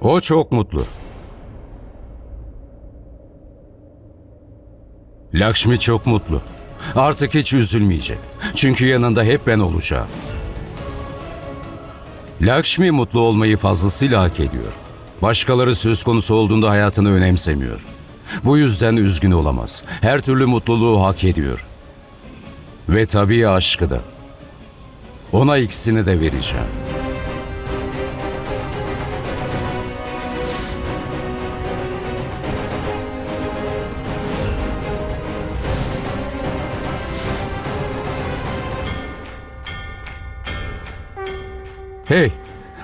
O çok mutlu. Lakşmi çok mutlu. Artık hiç üzülmeyecek. Çünkü yanında hep ben olacağım. Lakşmi mutlu olmayı fazlasıyla hak ediyor. Başkaları söz konusu olduğunda hayatını önemsemiyor. Bu yüzden üzgün olamaz. Her türlü mutluluğu hak ediyor. Ve tabii aşkı da. Ona ikisini de vereceğim. Hey,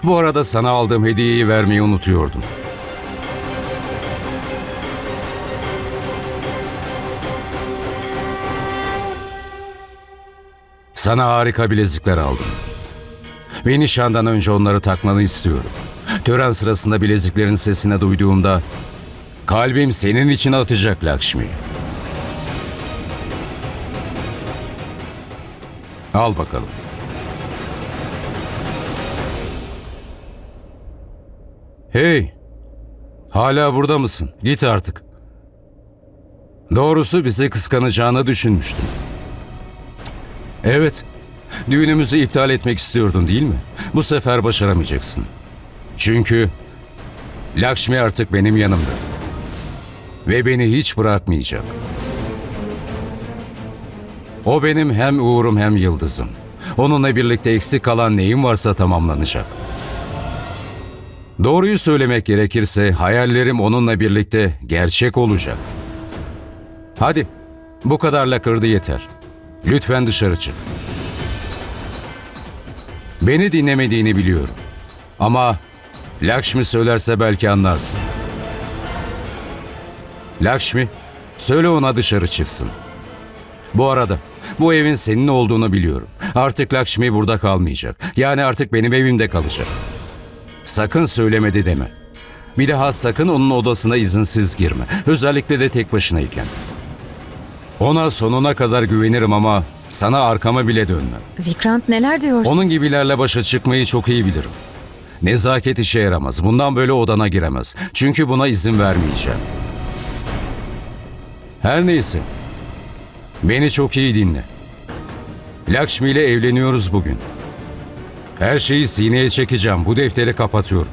bu arada sana aldığım hediyeyi vermeyi unutuyordum. Sana harika bilezikler aldım. Ve nişandan önce onları takmanı istiyorum. Tören sırasında bileziklerin sesini duyduğumda kalbim senin için atacak Lakşmi. Al bakalım. Hey! Hala burada mısın? Git artık. Doğrusu bizi kıskanacağını düşünmüştüm. Evet. Düğünümüzü iptal etmek istiyordun değil mi? Bu sefer başaramayacaksın. Çünkü Lakşmi artık benim yanımda. Ve beni hiç bırakmayacak. O benim hem uğurum hem yıldızım. Onunla birlikte eksik kalan neyim varsa tamamlanacak. Doğruyu söylemek gerekirse hayallerim onunla birlikte gerçek olacak. Hadi, bu kadarla kırdı yeter. Lütfen dışarı çık. Beni dinlemediğini biliyorum. Ama Lakşmi söylerse belki anlarsın. Lakşmi, söyle ona dışarı çıksın. Bu arada bu evin senin olduğunu biliyorum. Artık Lakşmi burada kalmayacak. Yani artık benim evimde kalacak. Sakın söylemedi deme. Bir daha sakın onun odasına izinsiz girme. Özellikle de tek başınayken. Ona sonuna kadar güvenirim ama sana arkama bile dönmem. Vikrant neler diyorsun? Onun gibilerle başa çıkmayı çok iyi bilirim. Nezaket işe yaramaz. Bundan böyle odana giremez. Çünkü buna izin vermeyeceğim. Her neyse. Beni çok iyi dinle. Lakşmi ile evleniyoruz bugün. Her şeyi sineye çekeceğim. Bu defteri kapatıyorum.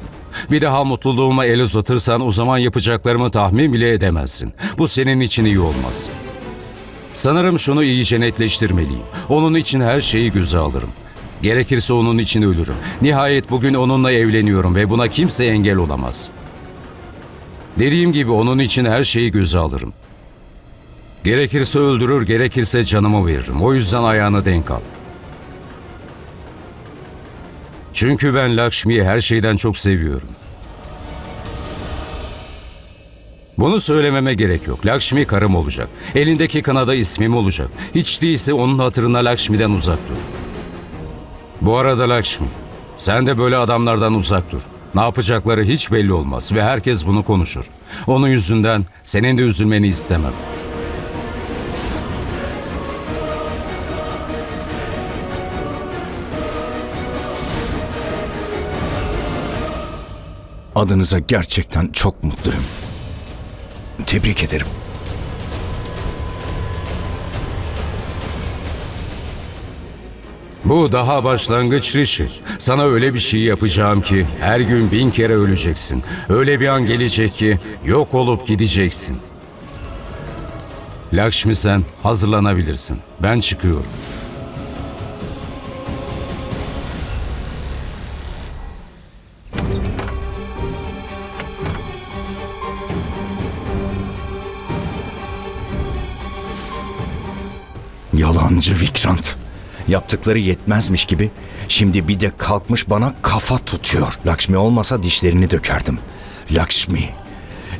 Bir daha mutluluğuma el uzatırsan o zaman yapacaklarımı tahmin bile edemezsin. Bu senin için iyi olmaz. Sanırım şunu iyice netleştirmeliyim. Onun için her şeyi göze alırım. Gerekirse onun için ölürüm. Nihayet bugün onunla evleniyorum ve buna kimse engel olamaz. Dediğim gibi onun için her şeyi göze alırım. Gerekirse öldürür, gerekirse canımı veririm. O yüzden ayağını denk al. Çünkü ben Lakshmi'yi her şeyden çok seviyorum. Bunu söylememe gerek yok. Lakshmi karım olacak. Elindeki kanada ismim olacak. Hiç değilse onun hatırına Lakshmi'den uzak dur. Bu arada Lakshmi, sen de böyle adamlardan uzak dur. Ne yapacakları hiç belli olmaz ve herkes bunu konuşur. Onun yüzünden senin de üzülmeni istemem. Adınıza gerçekten çok mutluyum. Tebrik ederim. Bu daha başlangıç Rishi. Sana öyle bir şey yapacağım ki her gün bin kere öleceksin. Öyle bir an gelecek ki yok olup gideceksin. Lakshmi sen hazırlanabilirsin. Ben çıkıyorum. Yalancı Vikrant. Yaptıkları yetmezmiş gibi şimdi bir de kalkmış bana kafa tutuyor. Lakşmi olmasa dişlerini dökerdim. Lakşmi.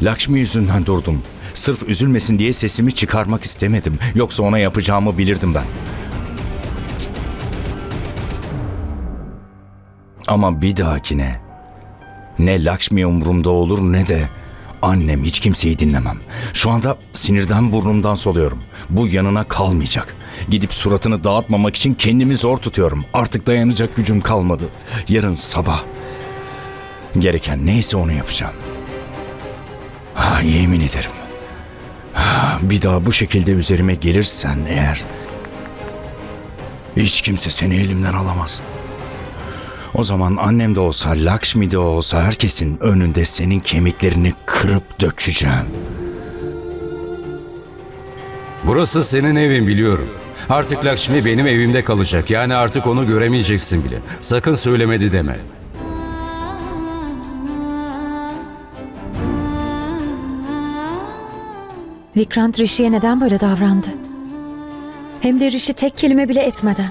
Lakşmi yüzünden durdum. Sırf üzülmesin diye sesimi çıkarmak istemedim. Yoksa ona yapacağımı bilirdim ben. Ama bir dahakine ne Lakşmi umurumda olur ne de annem hiç kimseyi dinlemem. Şu anda sinirden burnumdan soluyorum. Bu yanına kalmayacak. Gidip suratını dağıtmamak için kendimi zor tutuyorum. Artık dayanacak gücüm kalmadı. Yarın sabah Gereken neyse onu yapacağım. Ha, yemin ederim. Ha, bir daha bu şekilde üzerime gelirsen eğer... Hiç kimse seni elimden alamaz. O zaman annem de olsa, Lakshmi de olsa herkesin önünde senin kemiklerini kırıp dökeceğim. Burası senin evin biliyorum. Artık Lakshmi benim evimde kalacak. Yani artık onu göremeyeceksin bile. Sakın söylemedi deme. Vikrant Rishi'ye neden böyle davrandı? Hem de Rishi tek kelime bile etmeden.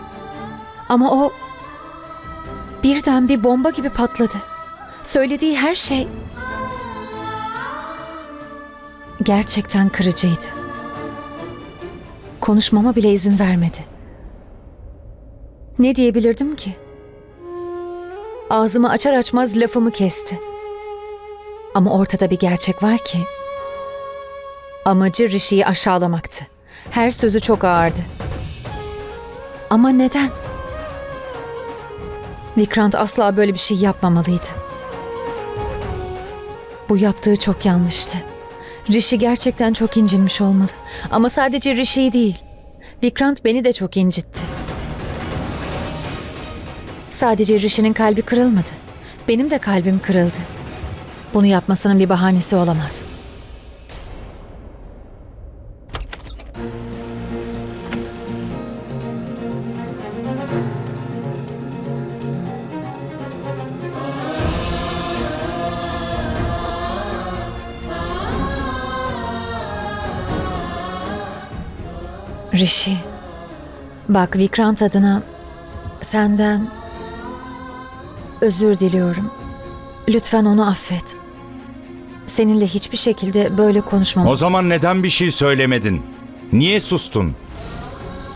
Ama o birden bir bomba gibi patladı. Söylediği her şey gerçekten kırıcıydı. Konuşmama bile izin vermedi. Ne diyebilirdim ki? Ağzımı açar açmaz lafımı kesti. Ama ortada bir gerçek var ki Amacı Rishi'yi aşağılamaktı. Her sözü çok ağırdı. Ama neden? Vikrant asla böyle bir şey yapmamalıydı. Bu yaptığı çok yanlıştı. Rishi gerçekten çok incinmiş olmalı. Ama sadece Rishi'yi değil. Vikrant beni de çok incitti. Sadece Rishi'nin kalbi kırılmadı. Benim de kalbim kırıldı. Bunu yapmasının bir bahanesi olamaz.'' Rishi, bak Vikrant adına senden özür diliyorum. Lütfen onu affet. Seninle hiçbir şekilde böyle konuşmam. O zaman neden bir şey söylemedin? Niye sustun?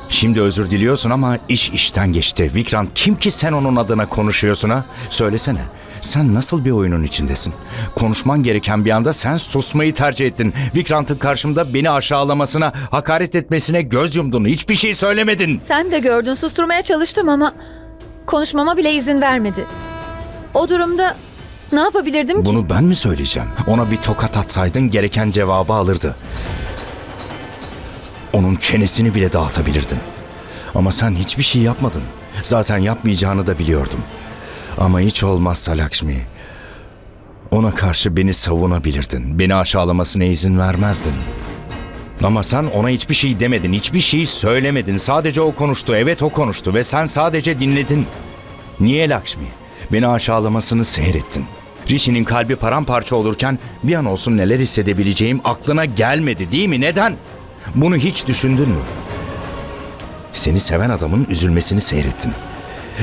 Şimdi özür diliyorsun ama iş işten geçti. Vikrant kim ki sen onun adına konuşuyorsun ha? Söylesene. Sen nasıl bir oyunun içindesin? Konuşman gereken bir anda sen susmayı tercih ettin. Vikrant'ın karşımda beni aşağılamasına, hakaret etmesine göz yumdun. Hiçbir şey söylemedin. Sen de gördün susturmaya çalıştım ama konuşmama bile izin vermedi. O durumda ne yapabilirdim ki? Bunu ben mi söyleyeceğim? Ona bir tokat atsaydın gereken cevabı alırdı. Onun çenesini bile dağıtabilirdin. Ama sen hiçbir şey yapmadın. Zaten yapmayacağını da biliyordum. Ama hiç olmazsa Lakshmi. Ona karşı beni savunabilirdin. Beni aşağılamasına izin vermezdin. Ama sen ona hiçbir şey demedin, hiçbir şey söylemedin. Sadece o konuştu, evet o konuştu ve sen sadece dinledin. Niye Lakshmi? Beni aşağılamasını seyrettin. Rishi'nin kalbi paramparça olurken bir an olsun neler hissedebileceğim aklına gelmedi değil mi? Neden? Bunu hiç düşündün mü? Seni seven adamın üzülmesini seyrettin.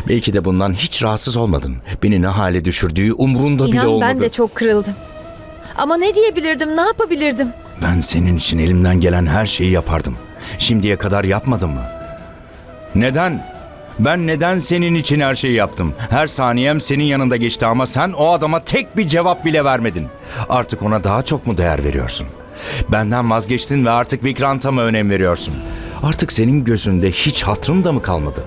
Belki de bundan hiç rahatsız olmadın. Beni ne hale düşürdüğü umrunda bile İnan olmadı. ben de çok kırıldım. Ama ne diyebilirdim, ne yapabilirdim? Ben senin için elimden gelen her şeyi yapardım. Şimdiye kadar yapmadım mı? Neden? Ben neden senin için her şeyi yaptım? Her saniyem senin yanında geçti ama sen o adama tek bir cevap bile vermedin. Artık ona daha çok mu değer veriyorsun? Benden vazgeçtin ve artık Vikrant'a mı önem veriyorsun? Artık senin gözünde hiç hatrın da mı kalmadı?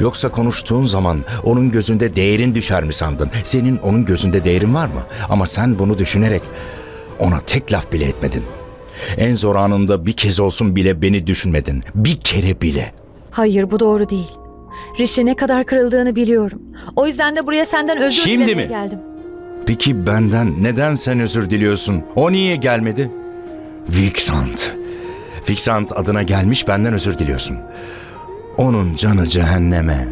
Yoksa konuştuğun zaman onun gözünde değerin düşer mi sandın? Senin onun gözünde değerin var mı? Ama sen bunu düşünerek ona tek laf bile etmedin. En zor anında bir kez olsun bile beni düşünmedin. Bir kere bile. Hayır bu doğru değil. Rishi ne kadar kırıldığını biliyorum. O yüzden de buraya senden özür Şimdi dilemeye mi? geldim. Peki benden neden sen özür diliyorsun? O niye gelmedi? Vikrant. Vikrant adına gelmiş benden özür diliyorsun. Onun canı cehenneme.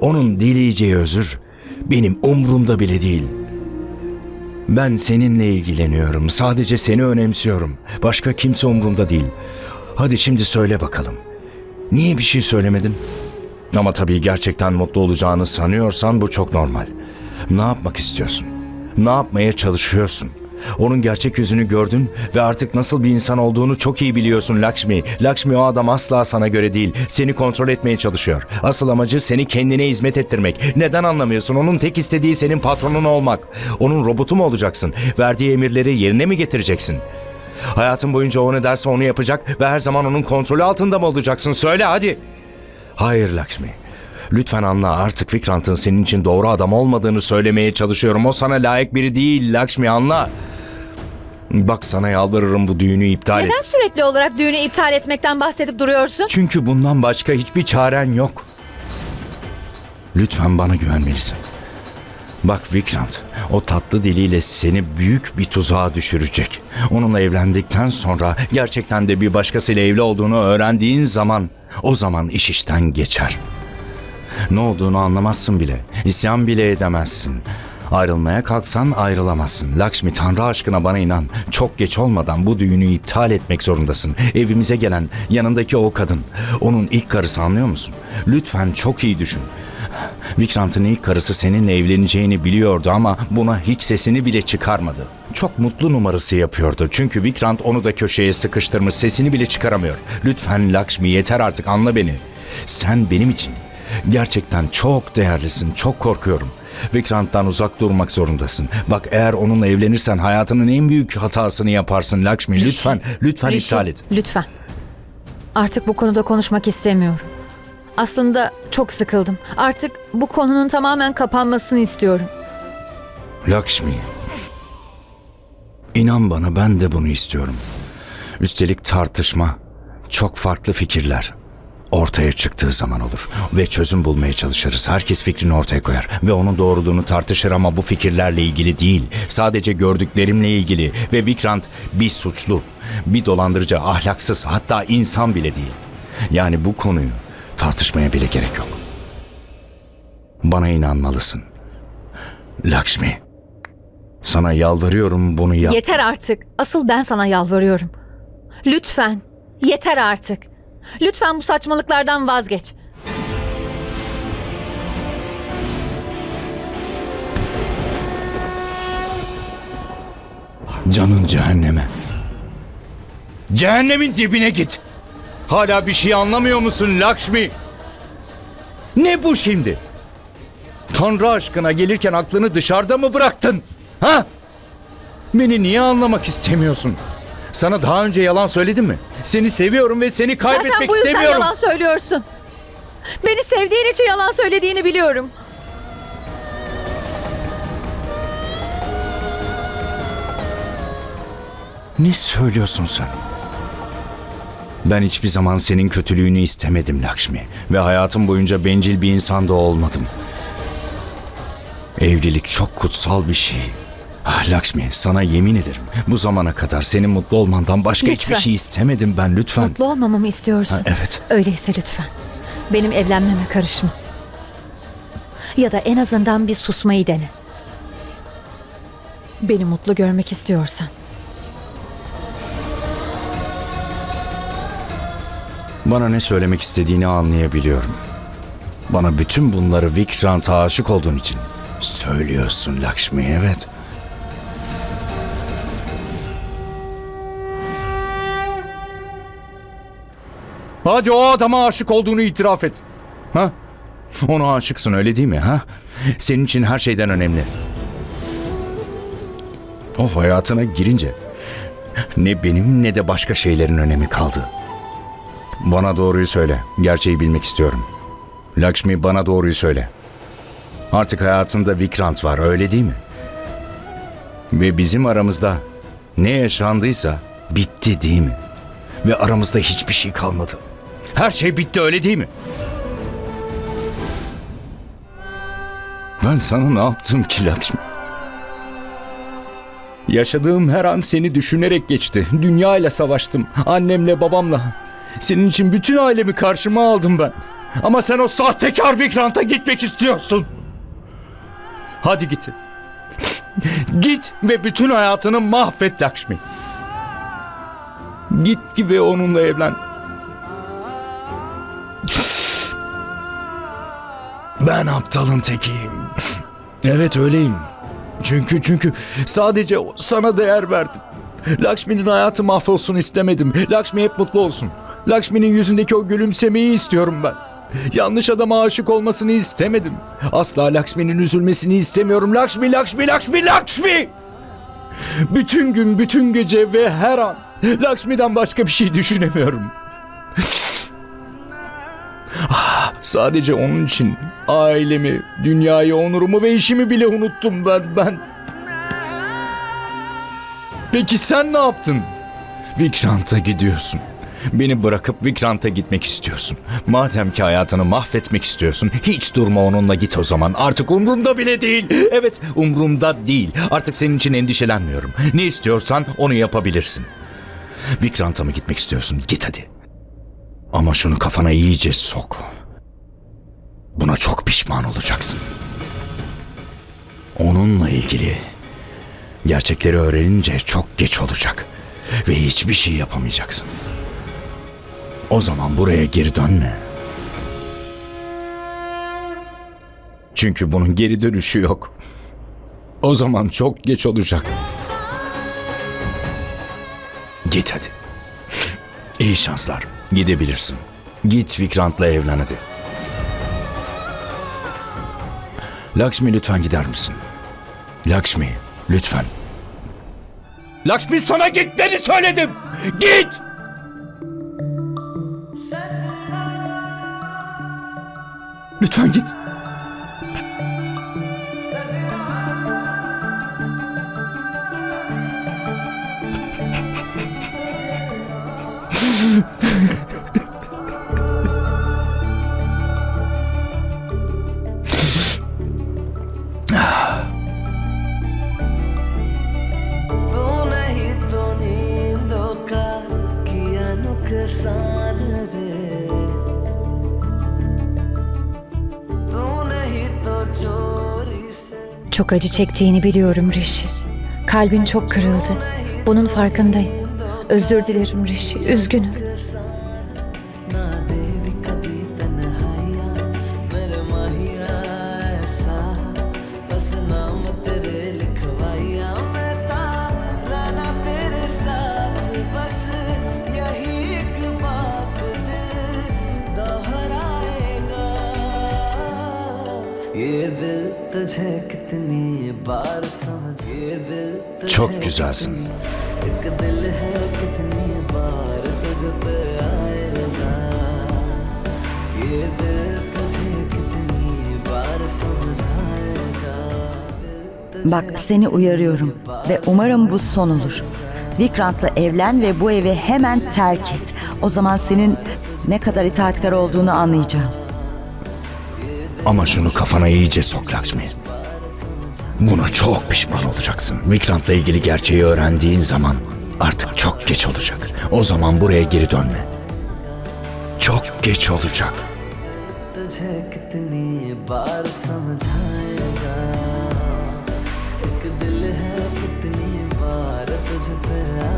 Onun dileyeceği özür benim umrumda bile değil. Ben seninle ilgileniyorum. Sadece seni önemsiyorum. Başka kimse umrumda değil. Hadi şimdi söyle bakalım. Niye bir şey söylemedin? Ama tabii gerçekten mutlu olacağını sanıyorsan bu çok normal. Ne yapmak istiyorsun? Ne yapmaya çalışıyorsun? Onun gerçek yüzünü gördün ve artık nasıl bir insan olduğunu çok iyi biliyorsun Lakshmi. Lakshmi o adam asla sana göre değil. Seni kontrol etmeye çalışıyor. Asıl amacı seni kendine hizmet ettirmek. Neden anlamıyorsun? Onun tek istediği senin patronun olmak. Onun robotu mu olacaksın? Verdiği emirleri yerine mi getireceksin? Hayatın boyunca o ne derse onu yapacak ve her zaman onun kontrolü altında mı olacaksın? Söyle hadi. Hayır Lakshmi. Lütfen anla artık Vikrant'ın senin için doğru adam olmadığını söylemeye çalışıyorum. O sana layık biri değil Lakshmi anla. Bak sana yalvarırım bu düğünü iptal et. Neden sürekli olarak düğünü iptal etmekten bahsedip duruyorsun? Çünkü bundan başka hiçbir çaren yok. Lütfen bana güvenmelisin. Bak Vikrant, o tatlı diliyle seni büyük bir tuzağa düşürecek. Onunla evlendikten sonra gerçekten de bir başkasıyla evli olduğunu öğrendiğin zaman o zaman iş işten geçer. Ne olduğunu anlamazsın bile. İsyan bile edemezsin. Ayrılmaya kalksan ayrılamazsın. Lakshmi Tanrı aşkına bana inan. Çok geç olmadan bu düğünü iptal etmek zorundasın. Evimize gelen yanındaki o kadın. Onun ilk karısı anlıyor musun? Lütfen çok iyi düşün. Vikrant'ın ilk karısı seninle evleneceğini biliyordu ama buna hiç sesini bile çıkarmadı. Çok mutlu numarası yapıyordu. Çünkü Vikrant onu da köşeye sıkıştırmış sesini bile çıkaramıyor. Lütfen Lakshmi yeter artık anla beni. Sen benim için gerçekten çok değerlisin. Çok korkuyorum. Vikrant'tan uzak durmak zorundasın. Bak eğer onunla evlenirsen hayatının en büyük hatasını yaparsın Lakshmi. Lütfen, lütfen Rishi, iptal et. Lütfen. Artık bu konuda konuşmak istemiyorum. Aslında çok sıkıldım. Artık bu konunun tamamen kapanmasını istiyorum. Lakshmi. İnan bana ben de bunu istiyorum. Üstelik tartışma, çok farklı fikirler ortaya çıktığı zaman olur ve çözüm bulmaya çalışırız. Herkes fikrini ortaya koyar ve onun doğruluğunu tartışır ama bu fikirlerle ilgili değil. Sadece gördüklerimle ilgili ve Vikrant bir suçlu, bir dolandırıcı, ahlaksız hatta insan bile değil. Yani bu konuyu tartışmaya bile gerek yok. Bana inanmalısın. Lakshmi. Sana yalvarıyorum bunu yap. Yeter artık. Asıl ben sana yalvarıyorum. Lütfen. Yeter artık. Lütfen bu saçmalıklardan vazgeç. Canın cehenneme. Cehennemin dibine git. Hala bir şey anlamıyor musun Lakshmi? Ne bu şimdi? Tanrı aşkına gelirken aklını dışarıda mı bıraktın? Ha? Beni niye anlamak istemiyorsun? Sana daha önce yalan söyledim mi? Seni seviyorum ve seni kaybetmek Zaten bu yüzden istemiyorum. yalan söylüyorsun. Beni sevdiğin için yalan söylediğini biliyorum. Ne söylüyorsun sen? Ben hiçbir zaman senin kötülüğünü istemedim Lakshmi ve hayatım boyunca bencil bir insan da olmadım. Evlilik çok kutsal bir şey. Ah Lakshmi sana yemin ederim bu zamana kadar senin mutlu olmandan başka hiçbir Lütfen. şey istemedim ben lütfen. Mutlu olmamamı istiyorsun. Ha, evet. Öyleyse lütfen. Benim evlenmeme karışma. Ya da en azından bir susmayı dene. Beni mutlu görmek istiyorsan. Bana ne söylemek istediğini anlayabiliyorum. Bana bütün bunları Vikrant'a aşık olduğun için söylüyorsun Lakshmi evet. Hadi o adama aşık olduğunu itiraf et. Ha? Ona aşıksın öyle değil mi ha? Senin için her şeyden önemli. O hayatına girince ne benim ne de başka şeylerin önemi kaldı. Bana doğruyu söyle. Gerçeği bilmek istiyorum. Lakshmi bana doğruyu söyle. Artık hayatında Vikrant var öyle değil mi? Ve bizim aramızda ne yaşandıysa bitti değil mi? Ve aramızda hiçbir şey kalmadı. Her şey bitti öyle değil mi? Ben sana ne yaptım ki Lakshmi? Yaşadığım her an seni düşünerek geçti. Dünya ile savaştım. Annemle babamla. Senin için bütün ailemi karşıma aldım ben. Ama sen o sahtekar Vikrant'a gitmek istiyorsun. Hadi git. Git ve bütün hayatını mahvet Lakshmi. Git ve onunla evlen. Ben aptalın tekiyim. Evet öyleyim. Çünkü çünkü sadece sana değer verdim. Lakshmi'nin hayatı mahvolsun istemedim. Lakshmi hep mutlu olsun. Lakshmi'nin yüzündeki o gülümsemeyi istiyorum ben. Yanlış adama aşık olmasını istemedim. Asla Lakshmi'nin üzülmesini istemiyorum. Lakshmi, Lakshmi, Lakshmi, Lakshmi! Bütün gün, bütün gece ve her an Lakshmi'den başka bir şey düşünemiyorum. Sadece onun için ailemi, dünyayı, onurumu ve işimi bile unuttum ben. Ben... Peki sen ne yaptın? Vikrant'a gidiyorsun. Beni bırakıp Vikrant'a gitmek istiyorsun. Madem ki hayatını mahvetmek istiyorsun, hiç durma onunla git o zaman. Artık umrumda bile değil. Evet, umrumda değil. Artık senin için endişelenmiyorum. Ne istiyorsan onu yapabilirsin. Vikrant'a mı gitmek istiyorsun? Git hadi. Ama şunu kafana iyice sok. Buna çok pişman olacaksın. Onunla ilgili gerçekleri öğrenince çok geç olacak ve hiçbir şey yapamayacaksın. O zaman buraya geri dönme. Çünkü bunun geri dönüşü yok. O zaman çok geç olacak. Git hadi. İyi şanslar. Gidebilirsin. Git Vikrant'la evlen hadi. Lakshmi lütfen gider misin? Lakshmi lütfen. Lakshmi sana gitmeni söyledim. Git. Lütfen git. नुकसान रे तू नहीं तो चोरी से Çok acı çektiğini biliyorum Rishi. Kalbin çok kırıldı. Bunun farkındayım. Özür dilerim Rishi. Üzgünüm. ये दिल तुझे कितनी बार समझ ये दिल तुझे Çok güzelsin. एक दिल है कितनी बार तुझ पे आएगा ये दिल तुझे कितनी बार समझाएगा दिल तुझे Bak seni uyarıyorum ve umarım bu son olur. Vikrant'la evlen ve bu evi hemen terk et. O zaman senin ne kadar itaatkar olduğunu anlayacağım. Ama şunu kafana iyice sok Lakshmi. Buna çok pişman olacaksın. Vikrant'la ilgili gerçeği öğrendiğin zaman artık çok geç olacak. O zaman buraya geri dönme. Çok geç olacak. तुझे